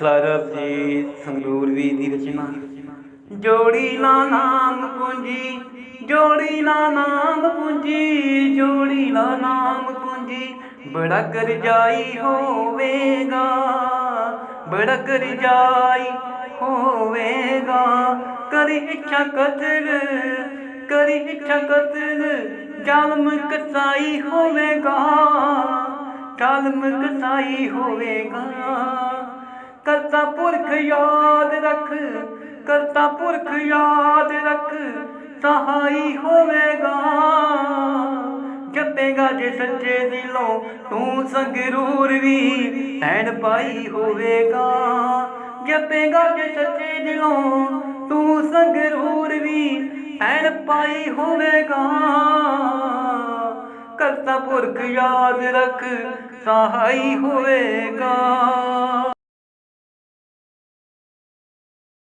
ਸਰਬਜੀਤ ਸੰਗਰੂਰ ਵੀ ਦੀ ਰਚਨਾ। ਜੋੜੀ ਲਾ ਨਾਮ ਪੂੰਜੀ, ਜੋੜੀ ਲਾ ਨਾਮ ਪੂੰਜੀ, ਜੋੜੀ ਲਾ ਨਾਮ ਪੂੰਜੀ। ਬੜਾ ਕਰ ਜਾਈ ਹੋਵੇਗਾ ਬੜਾ ਕਰਜਾਈ ਹੋਵੇਗਾ। ਕਰੀ ਇੱਛਾ ਕਤਲ, ਕਰੀ ਇੱਛਾ ਕਤਲ, ਜ਼ਾਲਮ ਕਸਾਈ ਹੋਵੇਗਾ, ਜ਼ਾਲਮ ਕਸਾਈ ਹੋਵੇਗਾ। ਕਰਤਾ ਪੁਰਖ ਯਾਦ ਰੱਖ, ਕਰਤਾ ਪੁਰਖ ਯਾਦ ਰੱਖ, ਸਹਾਈ ਹੋਵੇਗਾ। ਜਪੇਗਾ ਜੇ ਸੱਚੇ ਦਿਲੋਂ, ਤੂੰ ਸੰਗਰੂਰ ਵੀ ਭੈਣ ਪਾਈ ਹੋਵੇਗਾ। ਜਪੇਗਾ ਜੇ ਸੱਚੇ ਦਿਲੋਂ, ਤੂੰ ਸੰਗਰੂਰ ਵੀ ਭੈਣ ਪਾਈ ਹੋਵੇਗਾ। ਕਰਤਾ ਪੁਰਖ ਯਾਦ ਰੱਖ, ਸਹਾਈ ਹੋਵੇਗਾ।